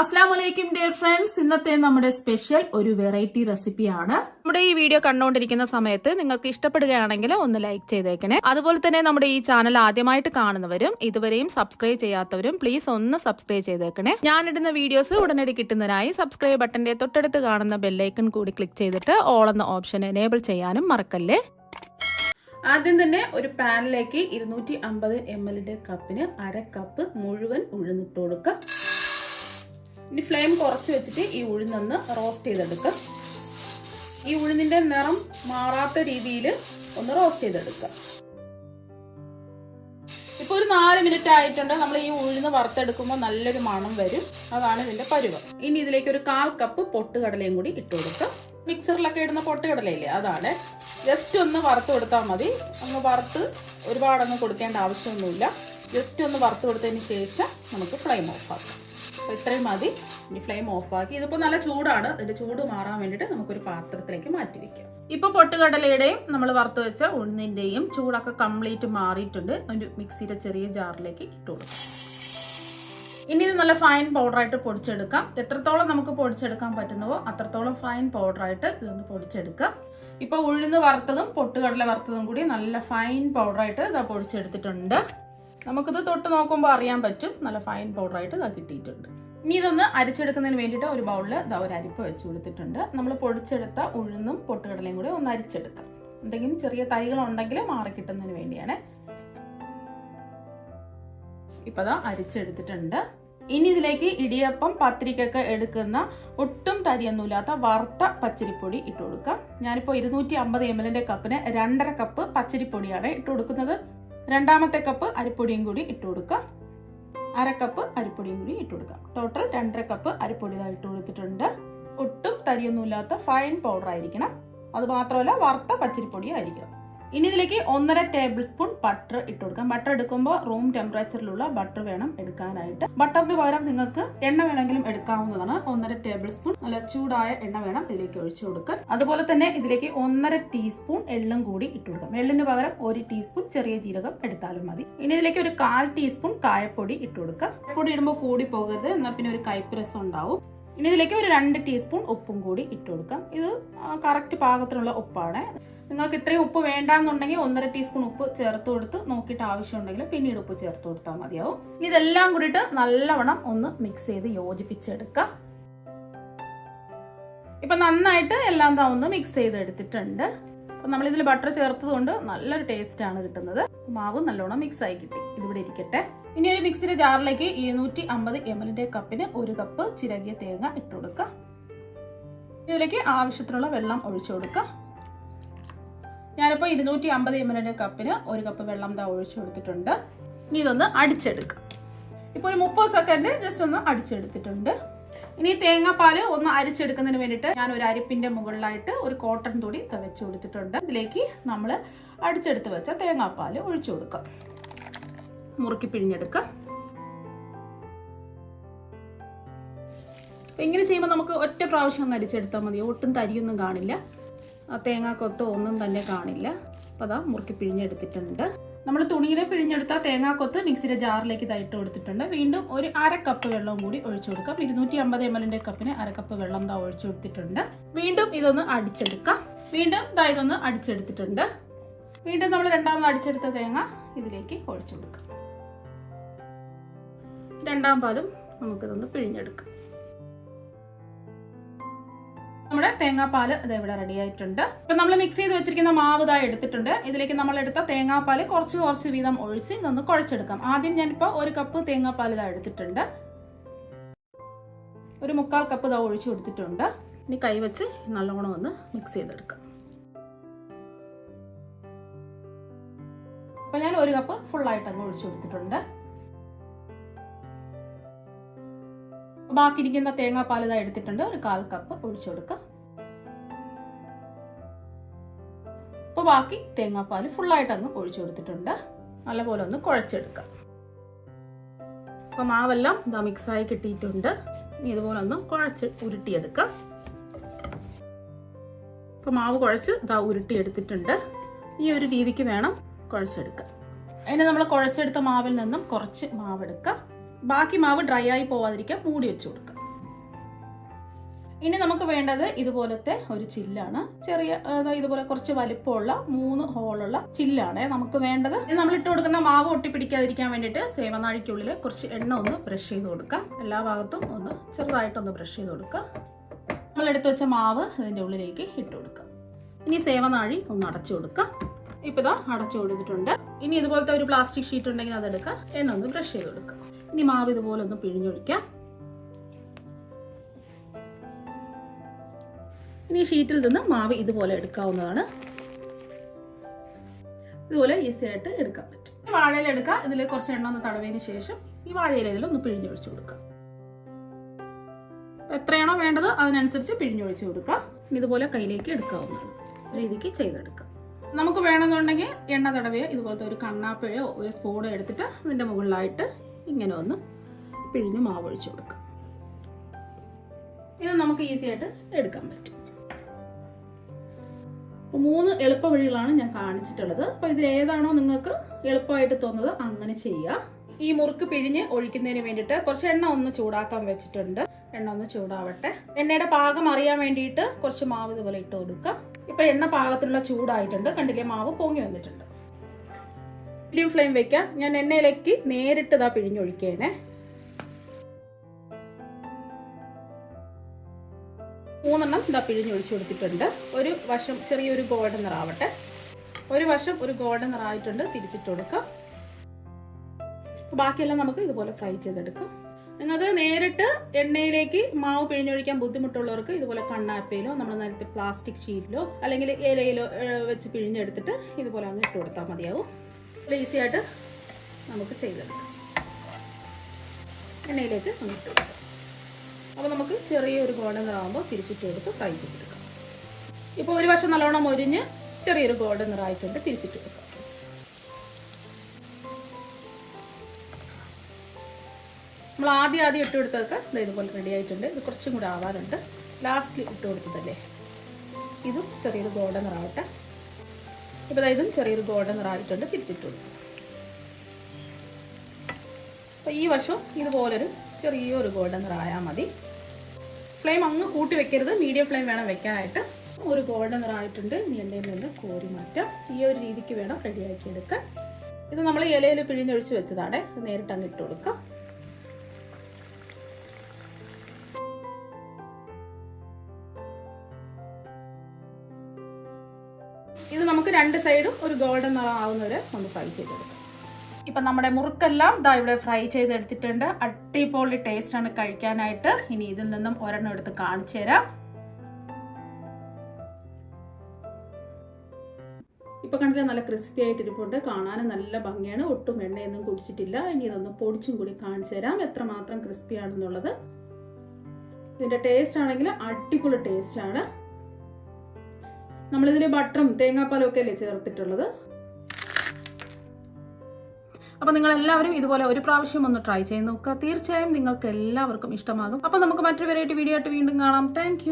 അസ്ലാം വലൈക്കും dear friends ഇന്നത്തെ നമ്മുടെ സ്പെഷ്യൽ ഒരു വെറൈറ്റി റെസിപ്പിയാണ് നമ്മുടെ ഈ വീഡിയോ കണ്ടുകൊണ്ടിരിക്കുന്ന സമയത്ത് നിങ്ങൾക്ക് ഇഷ്ടപ്പെടുകയാണെങ്കിൽ ഒന്ന് ലൈക്ക് ചെയ്തേക്കണേ. അതുപോലെ തന്നെ നമ്മുടെ ഈ ചാനൽ ആദ്യമായിട്ട് കാണുന്നവരും ഇതുവരെയും സബ്സ്ക്രൈബ് ചെയ്യാത്തവരും പ്ലീസ് ഒന്ന് സബ്സ്ക്രൈബ് ചെയ്തേക്കണേ. ഞാനിടുന്ന വീഡിയോസ് ഉടനടി കിട്ടുന്നതിനായി സബ്സ്ക്രൈബ് ബട്ടന്റെ തൊട്ടടുത്ത് കാണുന്ന ബെല്ലൈക്കൺ കൂടി ക്ലിക്ക് ചെയ്തിട്ട് ഓൾ എന്ന ഓപ്ഷൻ എനേബിൾ ചെയ്യാനും മറക്കല്ലേ? ആദ്യം തന്നെ ഒരു പാനിലേക്ക് ഇരുന്നൂറ്റി അമ്പത് എം എല്ലിന്റെ കപ്പിന് അര കപ്പ് മുഴുവൻ ഉഴുന്നിട്ട് കൊടുക്കുക. ഇനി ഫ്ലെയിം കുറച്ച് വെച്ചിട്ട് ഈ ഉഴുന്നൊന്ന് റോസ്റ്റ് ചെയ്തെടുക്കുക ഈ ഉഴുന്നിന്റെ നിറം മാറാത്ത രീതിയിൽ ഒന്ന് റോസ്റ്റ് ചെയ്തെടുക്കുക ഇപ്പോൾ ഒരു നാല് മിനിറ്റ് ആയിട്ടുണ്ട്. നമ്മൾ ഈ ഉഴുന്ന് വറുത്തെടുക്കുമ്പോൾ നല്ലൊരു മണം വരും. അതാണ് ഇതിന്റെ പരുവം. ഇനി ഇതിലേക്ക് ഒരു കാൽ കപ്പ് പൊട്ടുകടലയും കൂടി ഇട്ട് കൊടുക്കുക മിക്സറിലൊക്കെ ഇടുന്ന പൊട്ടുകടലയില്ലേ? അതാണ്. ജസ്റ്റ് ഒന്ന് വറുത്ത് കൊടുത്താൽ മതി. ഒന്ന് വറുത്ത് ഒരുപാടൊന്നും കൊടുക്കേണ്ട ആവശ്യമൊന്നുമില്ല. ജസ്റ്റ് ഒന്ന് വറുത്ത് കൊടുത്തതിന് ശേഷം നമുക്ക് ഫ്ലെയിം ഓഫ് ആക്കാം. ഇത്രയും മതി. ഇനി ഫ്ലെയിം ഓഫാക്കി ഇതിപ്പോൾ നല്ല ചൂടാണ്. ഇതിന്റെ ചൂട് മാറാൻ വേണ്ടിയിട്ട് നമുക്കൊരു പാത്രത്തിലേക്ക് മാറ്റി വെക്കാം. ഇപ്പോൾ പൊട്ടുകടലയുടെയും നമ്മൾ വറുത്ത് വെച്ച ഉഴുന്നിന്റെയും ചൂടൊക്കെ കംപ്ലീറ്റ് മാറിയിട്ടുണ്ട്. ഒരു മിക്സിയുടെ ചെറിയ ജാറിലേക്ക് ഇട്ടു കൊടുക്കാം. ഇനി ഇത് നല്ല ഫൈൻ പൗഡറായിട്ട് പൊടിച്ചെടുക്കാം. എത്രത്തോളം നമുക്ക് പൊടിച്ചെടുക്കാൻ പറ്റുന്നവോ അത്രത്തോളം ഫൈൻ പൗഡറായിട്ട് ഇതൊന്ന് പൊടിച്ചെടുക്കാം ഇപ്പൊ ഉഴുന്ന് വറുത്തതും പൊട്ടുകടല വറുത്തതും കൂടി നല്ല ഫൈൻ പൗഡറായിട്ട് ഇതാ പൊടിച്ചെടുത്തിട്ടുണ്ട്. നമുക്കിത് തൊട്ട് നോക്കുമ്പോൾ അറിയാൻ പറ്റും. നല്ല ഫൈൻ പൗഡറായിട്ട് ഇതാ കിട്ടിയിട്ടുണ്ട്. ഇനി ഇതൊന്ന് അരിച്ചെടുക്കുന്നതിന് വേണ്ടിയിട്ട് ഒരു ബൗളിൽ ഇതാ ഒരു അരിപ്പ് വെച്ച് കൊടുത്തിട്ടുണ്ട്. നമ്മൾ പൊടിച്ചെടുത്ത ഉഴുന്നും പൊട്ടുകടലയും കൂടി ഒന്ന് അരിച്ചെടുക്കാം. എന്തെങ്കിലും ചെറിയ തൈകൾ ഉണ്ടെങ്കിൽ മാറി കിട്ടുന്നതിന് വേണ്ടിയാണ്. ഇപ്പൊ അതാ അരിച്ചെടുത്തിട്ടുണ്ട്. ഇനി ഇതിലേക്ക് ഇടിയപ്പം പത്തിരിക്കൊക്കെ എടുക്കുന്ന ഒട്ടും തരിയൊന്നുമില്ലാത്ത വറുത്ത പച്ചരിപ്പൊടി ഇട്ട് കൊടുക്കാം. ഞാനിപ്പോൾ ഇരുന്നൂറ്റി അമ്പത് എം എല്ലിന്റെ കപ്പിന് രണ്ടര കപ്പ് പച്ചരിപ്പൊടിയാണ് ഇട്ട് കൊടുക്കുന്നത്. രണ്ടാമത്തെ കപ്പ് അരിപ്പൊടിയും കൂടി ഇട്ട് കൊടുക്കാം. അര കപ്പ് അരിപ്പൊടിയും കൂടി ഇട്ട് കൊടുക്കാം. ടോട്ടൽ രണ്ടര കപ്പ് അരിപ്പൊടി ഇട്ട് കൊടുത്തിട്ടുണ്ട്. ഒട്ടും തരിയൊന്നുമില്ലാത്ത ഫൈൻ പൗഡർ ആയിരിക്കണം. അത് മാത്രമല്ല വറുത്ത പച്ചരിപ്പൊടി ആയിരിക്കണം. ഇനി ഇതിലേക്ക് ഒന്നര ടേബിൾ സ്പൂൺ ബട്ടർ ഇട്ട് കൊടുക്കാം. ബട്ടർ എടുക്കുമ്പോൾ റൂം ടെമ്പറേച്ചറിലുള്ള ബട്ടർ വേണം എടുക്കാനായിട്ട്. ബട്ടറിന് പകരം നിങ്ങൾക്ക് എണ്ണ വേണമെങ്കിലും എടുക്കാവുന്നതാണ്. ഒന്നര ടേബിൾ സ്പൂൺ. നല്ല ചൂടായ എണ്ണ വേണം ഇതിലേക്ക് ഒഴിച്ചു കൊടുക്കാൻ. അതുപോലെ തന്നെ ഇതിലേക്ക് ഒന്നര ടീസ്പൂൺ എള്ളും കൂടി ഇട്ട് കൊടുക്കാം. എള്ളിന് പകരം ഒരു ടീസ്പൂൺ ചെറിയ ജീരകം എടുത്താലും മതി. ഇനി ഇതിലേക്ക് ഒരു കാൽ ടീസ്പൂൺ കായപ്പൊടി ഇട്ട് കൊടുക്കാം. കായപ്പൊടി ഇടുമ്പോൾ കൂടി പോകരുത്. എന്നാൽ പിന്നെ ഒരു കയ്പ്പ് രസം ഉണ്ടാവും. ഇനി ഇതിലേക്ക് ഒരു രണ്ട് ടീസ്പൂൺ ഉപ്പും കൂടി ഇട്ട് കൊടുക്കാം. ഇത് കറക്റ്റ് പാകത്തിനുള്ള ഉപ്പാണ്. നിങ്ങൾക്ക് ഇത്രയും ഉപ്പ് വേണ്ടാന്നുണ്ടെങ്കിൽ ഒന്നര ടീസ്പൂൺ ഉപ്പ് ചേർത്ത് കൊടുത്ത് നോക്കിയിട്ട് ആവശ്യമുണ്ടെങ്കിൽ പിന്നീട് ഉപ്പ് ചേർത്ത് കൊടുത്താൽ മതിയാവും. ഇതെല്ലാം കൂടിയിട്ട് നല്ലവണ്ണം ഒന്ന് മിക്സ് ചെയ്ത് യോജിപ്പിച്ചെടുക്കാം. ഇപ്പൊ നന്നായിട്ട് എല്ലാം ഒന്ന് മിക്സ് ചെയ്ത് എടുത്തിട്ടുണ്ട് അപ്പൊ നമ്മൾ ഇതിൽ ബട്ടർ ചേർത്തത് കൊണ്ട് നല്ലൊരു ടേസ്റ്റ് ആണ് കിട്ടുന്നത്. മാവ് നല്ലോണം മിക്സ് ആയി കിട്ടി. ഇതിവിടെ ഇരിക്കട്ടെ. ഇനി ഒരു മിക്സിയുടെ ജാറിലേക്ക് ഇരുന്നൂറ്റി അമ്പത് എം എല്ലിന്റെ കപ്പിന് ഒരു കപ്പ് ചിരകിയ തേങ്ങ ഇട്ട് കൊടുക്കുക ഇതിലേക്ക് ആവശ്യത്തിനുള്ള വെള്ളം ഒഴിച്ചു കൊടുക്കുക ഞാനിപ്പോൾ ഇരുന്നൂറ്റി അമ്പത് എം എല്ലിന്റെ കപ്പിന് ഒരു കപ്പ് വെള്ളം ദാ ഒഴിച്ചു കൊടുത്തിട്ടുണ്ട്. ഇനി ഇതൊന്ന് അടിച്ചെടുക്കുക ഇപ്പോൾ ഒരു മുപ്പത് സെക്കൻഡ് ജസ്റ്റ് ഒന്ന് അടിച്ചെടുത്തിട്ടുണ്ട്. ഇനി തേങ്ങാപ്പാൽ ഒന്ന് അരിച്ചെടുക്കുന്നതിന് വേണ്ടിയിട്ട് ഞാൻ ഒരു അരിപ്പിന്റെ മുകളിലായിട്ട് ഒരു കോട്ടൺ തുണി വെച്ച് കൊടുത്തിട്ടുണ്ട്. ഇതിലേക്ക് നമ്മൾ അടിച്ചെടുത്ത് വെച്ച തേങ്ങാപ്പാൽ ഒഴിച്ചു കൊടുക്കാം. മുറുക്കി പിഴിഞ്ഞെടുക്കാം. ഇങ്ങനെ ചെയ്യുമ്പോൾ നമുക്ക് ഒറ്റ പ്രാവശ്യം ഒന്ന് അരിച്ചെടുത്താൽ മതി. ഒട്ടും തരിയൊന്നും കാണില്ല. ആ തേങ്ങാക്കൊത്തോ ഒന്നും തന്നെ കാണില്ല. അപ്പം അതാ മുറുക്കി പിഴിഞ്ഞെടുത്തിട്ടുണ്ട്. നമ്മൾ തുണിയിലെ പിഴിഞ്ഞെടുത്ത തേങ്ങാക്കൊത്ത് മിക്സിയുടെ ജാറിലേക്ക് ഇതായിട്ട് കൊടുത്തിട്ടുണ്ട്. വീണ്ടും ഒരു അര കപ്പ് വെള്ളവും കൂടി ഒഴിച്ചു കൊടുക്കാം. ഇരുന്നൂറ്റി അമ്പത് എം എല്ലിന്റെ കപ്പിന് അര കപ്പ് വെള്ളം ഇതാ ഒഴിച്ചു കൊടുത്തിട്ടുണ്ട്. വീണ്ടും ഇതൊന്ന് അടിച്ചെടുക്കാം. വീണ്ടും ദാ ഇതൊന്ന് അടിച്ചെടുത്തിട്ടുണ്ട്. വീണ്ടും നമ്മൾ രണ്ടാമത് അടിച്ചെടുത്ത തേങ്ങ ഇതിലേക്ക് ഒഴിച്ചു കൊടുക്കാം. രണ്ടാം പാലും നമുക്കിതൊന്ന് പിഴിഞ്ഞെടുക്കാം. നമ്മുടെ തേങ്ങാപ്പാൽ ഇത് ഇവിടെ റെഡി ആയിട്ടുണ്ട്. ഇപ്പൊ നമ്മൾ മിക്സ് ചെയ്ത് വെച്ചിരിക്കുന്ന മാവ് ഇതായി എടുത്തിട്ടുണ്ട്. ഇതിലേക്ക് നമ്മൾ എടുത്ത തേങ്ങാപ്പാൽ കുറച്ച് കുറച്ച് വീതം ഒഴിച്ച് ഇതൊന്ന് കുഴച്ചെടുക്കാം. ആദ്യം ഞാനിപ്പോൾ ഒരു കപ്പ് തേങ്ങാപ്പാൽ ഇതാ എടുത്തിട്ടുണ്ട്. ഒരു മുക്കാൽ കപ്പ് ഇതാ ഒഴിച്ച് കൊടുത്തിട്ടുണ്ട്. ഇനി കൈവച്ച് നല്ലോണം ഒന്ന് മിക്സ് ചെയ്തെടുക്കാം. അപ്പൊ ഞാൻ ഒരു കപ്പ് ഫുള്ളായിട്ട് അങ്ങ് ഒഴിച്ചു കൊടുത്തിട്ടുണ്ട്. ബാക്കിയിരിക്കുന്ന തേങ്ങാപ്പാൽ ഇതാ എടുത്തിട്ടുണ്ട്. ഒരു കാൽ കപ്പ് ഒഴിച്ചു കൊടുക്കുക അപ്പോൾ ബാക്കി തേങ്ങാപ്പാൽ ഫുള്ളായിട്ട് അങ്ങ് ഒഴിച്ചു കൊടുത്തിട്ടുണ്ട്. നല്ലപോലെ ഒന്ന് കുഴച്ചെടുക്കാം. അപ്പോൾ മാവെല്ലാം ഇതാ മിക്സായി കിട്ടിയിട്ടുണ്ട്. ഇനി ഇതുപോലെ ഒന്ന് കുഴച്ച് ഉരുട്ടിയെടുക്കാം. അപ്പോൾ മാവ് കുഴച്ച് ഇതാ ഉരുട്ടിയെടുത്തിട്ടുണ്ട്. ഈ ഒരു രീതിക്ക് വേണം കുഴച്ചെടുക്കാം അതിന് നമ്മൾ കുഴച്ചെടുത്ത മാവിൽ നിന്നും കുറച്ച് മാവെടുക്കാം. ബാക്കി മാവ് ഡ്രൈ ആയി പോവാതിരിക്കാൻ മൂടി വെച്ച് കൊടുക്കാം. ഇനി നമുക്ക് വേണ്ടത് ഇതുപോലത്തെ ഒരു ചില്ലാണ്. ചെറിയ ഇതുപോലെ കുറച്ച് വലിപ്പമുള്ള മൂന്ന് ഹോളുള്ള ചില്ലാണ് നമുക്ക് വേണ്ടത്. നമ്മൾ ഇട്ട് കൊടുക്കുന്ന മാവ് ഒട്ടിപ്പിടിക്കാതിരിക്കാൻ വേണ്ടിയിട്ട് സേവനാഴിക്കുള്ളിൽ കുറച്ച് എണ്ണ ഒന്ന് ബ്രഷ് ചെയ്ത് കൊടുക്കാം. എല്ലാ ഭാഗത്തും ഒന്ന് ചെറുതായിട്ടൊന്ന് ബ്രഷ് ചെയ്ത് കൊടുക്കുക നമ്മൾ എടുത്തു വെച്ച മാവ് ഇതിന്റെ ഉള്ളിലേക്ക് ഇട്ട് കൊടുക്കാം. ഇനി സേവനാഴി ഒന്ന് അടച്ചു കൊടുക്കാം. ഇപ്പം ഇതാ അടച്ചു കൊടുത്തിട്ടുണ്ട്. ഇനി ഇതുപോലത്തെ ഒരു പ്ലാസ്റ്റിക് ഷീറ്റ് ഉണ്ടെങ്കിൽ അതെടുക്കുക എണ്ണ ഒന്ന് ബ്രഷ് ചെയ്ത് കൊടുക്കുക ഇനി മാവ് ഇതുപോലെ ഒന്ന് പിഴിഞ്ഞൊഴിക്കാം. ഇനി ഷീറ്റിൽ നിന്ന് മാവ് ഇതുപോലെ എടുക്കാവുന്നതാണ്. ഇതുപോലെ ഈസി ആയിട്ട് എടുക്കാൻ പറ്റും. ഈ വാഴയില എടുക്കാം. ഇതിൽ കുറച്ച് എണ്ണ ഒന്ന് തടവിയതിന് ശേഷം ഈ വാഴയിലയിൽ ഒന്ന് പിഴിഞ്ഞൊഴിച്ചു കൊടുക്കാം. എത്രയാണോ വേണ്ടത് അതിനനുസരിച്ച് പിഴിഞ്ഞൊഴിച്ചു കൊടുക്കാം. ഇനി ഇതുപോലെ കയ്യിലേക്ക് എടുക്കാവുന്നതാണ്. രീതിക്ക് ചെയ്തെടുക്കാം. നമുക്ക് വേണമെന്നുണ്ടെങ്കിൽ എണ്ണ തടവയോ ഇതുപോലത്തെ ഒരു കണ്ണാപ്പഴയോ ഒരു സ്പൂണോ എടുത്തിട്ട് ഇതിന്റെ മുകളിലായിട്ട് ഇങ്ങനെ ഒന്ന് പിഴിഞ്ഞ് മാവ് ഒഴിച്ചു കൊടുക്കാം. ഇത് നമുക്ക് ഈസി ആയിട്ട് എടുക്കാൻ പറ്റും. അപ്പോൾ മൂന്ന് എളുപ്പ വഴികളാണ് ഞാൻ കാണിച്ചിട്ടുള്ളത്. അപ്പോൾ ഇതിൽ ഏതാണോ നിങ്ങൾക്ക് എളുപ്പമായിട്ട് തോന്നുന്നത് അങ്ങനെ ചെയ്യുക ഈ മുറുക്ക് പിഴിഞ്ഞ് ഒഴിക്കുന്നതിന് വേണ്ടിയിട്ട് കുറച്ച് എണ്ണ ഒന്ന് ചൂടാക്കാൻ വെച്ചിട്ടുണ്ട്. എണ്ണ ഒന്ന് ചൂടാവട്ടെ. എണ്ണയുടെ പാകം അറിയാൻ വേണ്ടിയിട്ട് കുറച്ച് മാവ് ഇതുപോലെ ഇട്ട് കൊടുക്കുക ഇപ്പൊ എണ്ണ പാകത്തിലുള്ള ചൂടായിട്ടുണ്ട്. കണ്ടില്ലേ മാവ് പൊങ്ങി വന്നിട്ടുണ്ട്. മീഡിയം ഫ്ലെയിം വെക്കാം. ഞാൻ എണ്ണയിലേക്ക് നേരിട്ട് ഇതാ പിഴിഞ്ഞൊഴിക്കേനെ മൂന്നെണ്ണം ഇതാ പിഴിഞ്ഞൊഴിച്ചു കൊടുത്തിട്ടുണ്ട്. ഒരു വശം ചെറിയൊരു ഗോൾഡൻ നിറാവട്ടെ. ഒരു വശം ഒരു ഗോൾഡൻ നിറായിട്ടുണ്ട് തിരിച്ചിട്ട് കൊടുക്കാം. ബാക്കിയെല്ലാം നമുക്ക് ഇതുപോലെ ഫ്രൈ ചെയ്തെടുക്കാം. നിങ്ങൾക്ക് നേരിട്ട് എണ്ണയിലേക്ക് മാവ് പിഴിഞ്ഞൊഴിക്കാൻ ബുദ്ധിമുട്ടുള്ളവർക്ക് ഇതുപോലെ കണ്ണാപ്പയിലോ നമ്മൾ നേരത്തെ പ്ലാസ്റ്റിക് ഷീറ്റിലോ അല്ലെങ്കിൽ ഇലയിലോ വെച്ച് പിഴിഞ്ഞെടുത്തിട്ട് ഇതുപോലെ അങ്ങ് ഇട്ട് കൊടുത്താൽ മതിയാവും. ഈസി ആയിട്ട് നമുക്ക് ചെയ്തെടുക്കാം. എണ്ണയിലേക്ക് അങ്ങ് ഇട്ട് കൊടുക്കാം. അപ്പോൾ നമുക്ക് ചെറിയൊരു ഗോൾഡൻ നിറാകുമ്പോൾ തിരിച്ചിട്ട് കൊടുത്ത് ഫ്രൈ ചെയ്തെടുക്കാം. ഇപ്പോൾ ഒരു വശം നല്ലോണം മൊരിഞ്ഞ് ചെറിയൊരു ഗോൾഡൻ നിറായിട്ടുണ്ട് തിരിച്ചിട്ട് കൊടുക്കാം നമ്മൾ ആദ്യം ആദ്യം ഇട്ട് കൊടുത്തതൊക്കെ ഇതാ ഇതുപോലെ റെഡി ആയിട്ടുണ്ട്. ഇത് കുറച്ചും കൂടെ ആവാറുണ്ട്. ലാസ്റ്റിൽ ഇട്ട് കൊടുത്തതല്ലേ? ഇതും ചെറിയൊരു ഗോൾഡൻ നിറാവട്ടെ ഇപ്പോൾ ഇതാ ഇതും ചെറിയൊരു ഗോൾഡൻ നിറായിട്ടുണ്ട് തിരിച്ചിട്ട് കൊടുക്കും. അപ്പോൾ ഈ വശവും ഇതുപോലൊരു ചെറിയൊരു ഗോൾഡൻ നിറായാൽ മതി. ഫ്ലെയിം അങ്ങ് കൂട്ടി വെക്കരുത്. മീഡിയം ഫ്ലെയിം വേണം വെക്കാനായിട്ട്. ഒരു ഗോൾഡൻ നിറായിട്ടുണ്ട് എണ്ണയിൽ നിന്ന് കോരി മാറ്റാം. ഈ ഒരു രീതിക്ക് വേണം റെഡിയാക്കി എടുക്കാൻ ഇത് നമ്മൾ ഇലയിൽ പിഴിഞ്ഞൊഴിച്ച് വെച്ചതാണ്. നേരിട്ട് അങ്ങ് ഇട്ട് കൊടുക്കാം. ഇത് നമുക്ക് രണ്ട് സൈഡും ഒരു ഗോൾഡൻ നിറം ആവുന്നവരെ ഒന്ന് ഫ്രൈ ചെയ്തെടുക്കാം. ഇപ്പം നമ്മുടെ മുറുക്കെല്ലാം ഇതാ ഇവിടെ ഫ്രൈ ചെയ്തെടുത്തിട്ടുണ്ട്. അടിപൊളി ടേസ്റ്റ് ആണ് കഴിക്കാനായിട്ട്. ഇനി ഇതിൽ നിന്നും ഒരെണ്ണം എടുത്ത് കാണിച്ചു തരാം. ഇപ്പൊ കണ്ടില്ല നല്ല ക്രിസ്പി ആയിട്ട് ഇരിപ്പുണ്ട്. കാണാനും നല്ല ഭംഗിയാണ്. ഒട്ടും എണ്ണയൊന്നും കുടിച്ചിട്ടില്ല. ഇനി ഇതൊന്ന് പൊടിച്ചും കൂടി കാണിച്ചു തരാം. എത്രമാത്രം ക്രിസ്പി ആണെന്നുള്ളത്. ഇതിന്റെ ടേസ്റ്റ് ആണെങ്കിൽ അടിപൊളി ടേസ്റ്റ് ആണ് നമ്മളിതിൽ ബട്ടറും തേങ്ങാപ്പാലും ഒക്കെ അല്ലേ ചേർത്തിട്ടുള്ളത്? അപ്പോൾ നിങ്ങൾ എല്ലാവരും ഇതുപോലെ ഒരു പ്രാവശ്യം ഒന്ന് ട്രൈ ചെയ്ത് നോക്കുക. തീർച്ചയായും നിങ്ങൾക്ക് എല്ലാവർക്കും ഇഷ്ടമാകും. അപ്പോൾ നമുക്ക് മറ്റൊരു വെറൈറ്റി വീഡിയോ ആയിട്ട് വീണ്ടും കാണാം. താങ്ക്